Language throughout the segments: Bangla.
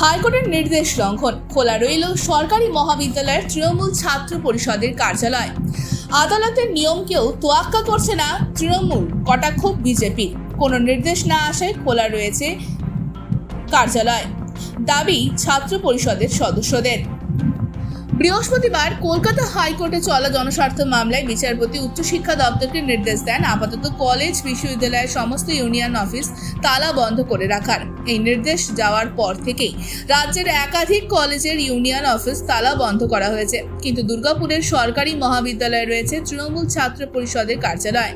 হাইকোর্টের নির্দেশ লঙ্ঘন। খোলা রইল সরকারি মহাবিদ্যালয়ের তৃণমূল ছাত্র পরিষদের কার্যালয়। আদালতের নিয়মকেও তোয়াক্কা করছে না তৃণমূল, কটাক্ষ বিজেপি। কোনো নির্দেশ না আসায় খোলা রয়েছে কার্যালয়। দাবি ছাত্র পরিষদের সদস্যদের। বৃহস্পতিবার কলকাতা হাইকোর্টে চলা জনস্বার্থ মামলায় বিচারপতি উচ্চশিক্ষা দপ্তরকে নির্দেশ দেন আপাতত কলেজ, বিশ্ববিদ্যালয়ের সমস্ত ইউনিয়ন অফিস তালা বন্ধ করে রাখার। এই নির্দেশ যাওয়ার পর থেকেই রাজ্যের একাধিক কলেজের ইউনিয়ন অফিস তালা বন্ধ করা হয়েছে। কিন্তু দুর্গাপুরের সরকারি মহাবিদ্যালয়ে রয়েছে তৃণমূল ছাত্র পরিষদের কার্যালয়।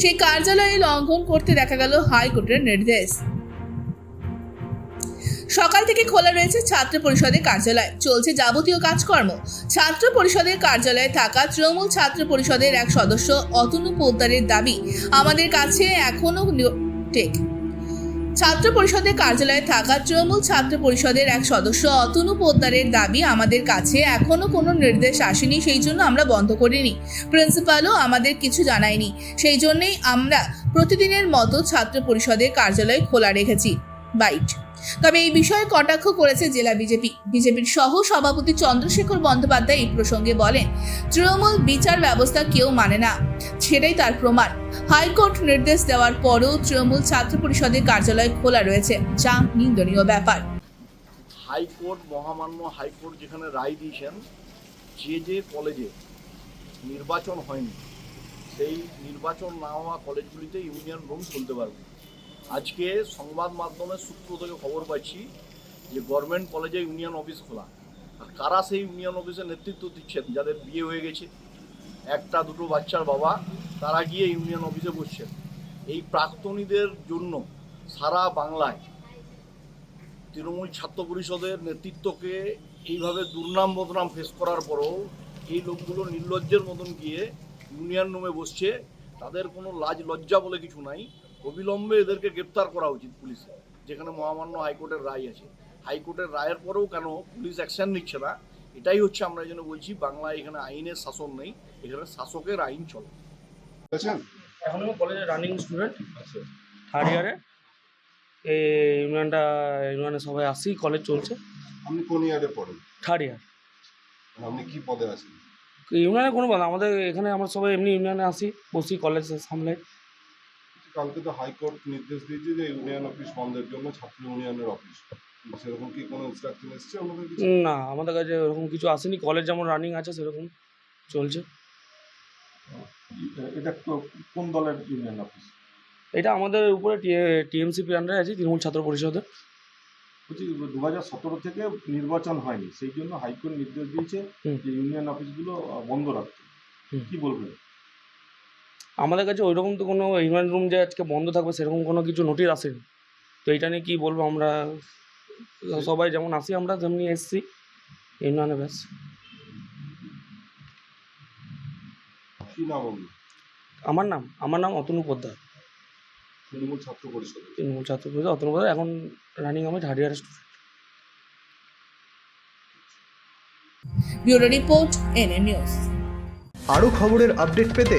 সেই কার্যালয়ে লঙ্ঘন করতে দেখা গেল হাইকোর্টের নির্দেশ। সকাল থেকে খোলা রয়েছে ছাত্র পরিষদের কার্যালয়। চলছে যাবতীয় কাজকর্ম। ছাত্র পরিষদের কার্যালয়ে থাকা তৃণমূল ছাত্র পরিষদের এক সদস্য, অতনু পোদ্দারের দাবি, আমাদের কাছে এখনও টেক ছাত্র পরিষদের কার্যালয়ে থাকা তৃণমূল ছাত্র পরিষদের এক সদস্য, অতনু পোদ্দারের দাবি, আমাদের কাছে এখনও কোনো নির্দেশ আসেনি, সেই জন্য আমরা বন্ধ করিনি। প্রিন্সিপালও আমাদের কিছু জানায়নি। সেই জন্যেই আমরা প্রতিদিনের মতো ছাত্র পরিষদের কার্যালয় খোলা রেখেছি। বাইট। তবে এই বিষয়ে কটাক্ষ করেছে জেলা বিজেপি। বিজেপির সহ সভাপতি চন্দ্রশেখর বন্দ্যোপাধ্যায় এই প্রসঙ্গে বলেন, তৃণমূল বিচার ব্যবস্থা কেউ মানে না। সেটাই তার প্রমাণ। হাইকোর্ট নির্দেশ দেওয়ার পরও তৃণমূল ছাত্র পরিষদের কার্যালয় খোলা রয়েছে, যা নিন্দনীয় ব্যাপার। হাইকোর্ট, মহামান্য হাইকোর্ট যেখানে রায় দিয়েছেন, যে যে কলেজে নির্বাচন হয়নি, সেই নির্বাচন না হওয়া কলেজগুলিতে ইউনিয়ন রুম খুলতে পারবে। আজকে সংবাদ মাধ্যমের সূত্র থেকে খবর পাচ্ছি যে গভর্নমেন্ট কলেজে ইউনিয়ন অফিস খোলা। আর কারা সেই ইউনিয়ন অফিসের নেতৃত্ব দিচ্ছেন? যাদের বিয়ে হয়ে গেছে, একটা, দুটো বাচ্চার বাবা, তারা গিয়ে ইউনিয়ন অফিসে বসছেন। এই প্রাক্তনীদের জন্য সারা বাংলায় তৃণমূল ছাত্র পরিষদের নেতৃত্বকে এইভাবে দুর্নাম বদনাম ফেস করার পরও এই লোকগুলো নির্লজ্জের মতন গিয়ে ইউনিয়ন রুমে বসছে। তাদের কোনো লাজ লজ্জা বলে কিছু নাই। অবিলম্বে এদেরকে গ্রেপ্তার করা উচিত পুলিশে যেখানে মহামান্য হাইকোর্টের রায় আছে। হাইকোর্টের রায়ের পরেও কেন পুলিশ অ্যাকশন নিচ্ছে না? এটাই হচ্ছে আমরা এই জন্য বলছি বাংলায় এখানে আইনের শাসন নেই এখানে শাসকের আইন চলে। বুঝেছেন এখন আমি কলেজে রানিং স্টুডেন্ট থার্ড ইয়ারে এই ইউনিয়নটা ইউনিয়নে সবাই আসি কলেজ চলছে। আপনি কোন ইয়ারে পড়েন? থার্ড ইয়ার আপনি কি পদে আছেন? ইউনিয়নে কোনো কথা আমাদের এখানে আমরা সবাই এমনি ইউনিয়নে আসি বসি কলেজ সামলাই কালকে তো হাইকোর্ট নির্দেশ দিয়েছে যে ইউনিয়ন অফিস বন্ধের জন্য ছাত্র ইউনিয়নের অফিস। সেরকম কি কোনো ইনস্ট্রাকশন এসছে আমাদের কিছু? না আমাদের কাছে ওরকম কিছু আসেনি। কলেজ যেমন রানিং আছে সেরকম চলছে। এটা কোন দলের ইউনিয়ন অফিস? এটা আমাদের উপরে টিএমসিপি আন্ডারে আছে তৃণমূল ছাত্র পরিষদের। বলছি দু হাজার সতেরো থেকে নির্বাচন হয়নি সেই জন্য হাইকোর্ট নির্দেশ দিয়েছে যে ইউনিয়ন অফিসগুলো বন্ধ রাখতে। কি বলবেন? আমাদের কাছে ওইরকম তো কোনো ইউনিয়ন রুম যে আজকে বন্ধ থাকবে সেরকম কোনো কিছু নোটিশ আসেনি। তো এইটা নিয়ে কী বলব আমরা সবাই যেমন আসি আমরা তেমনি এসছি। ইউনিয়নে ব্যাস। আমার নাম আমার নাম অতনু পোদ্দার। তৃণমূল ছাত্র পরিষদের তৃণমূল ছাত্র পরিষদ অতনু পোদ্দার এখন রানিং আমি third year student bureau report N A news. আরও খবরের আপডেট পেতে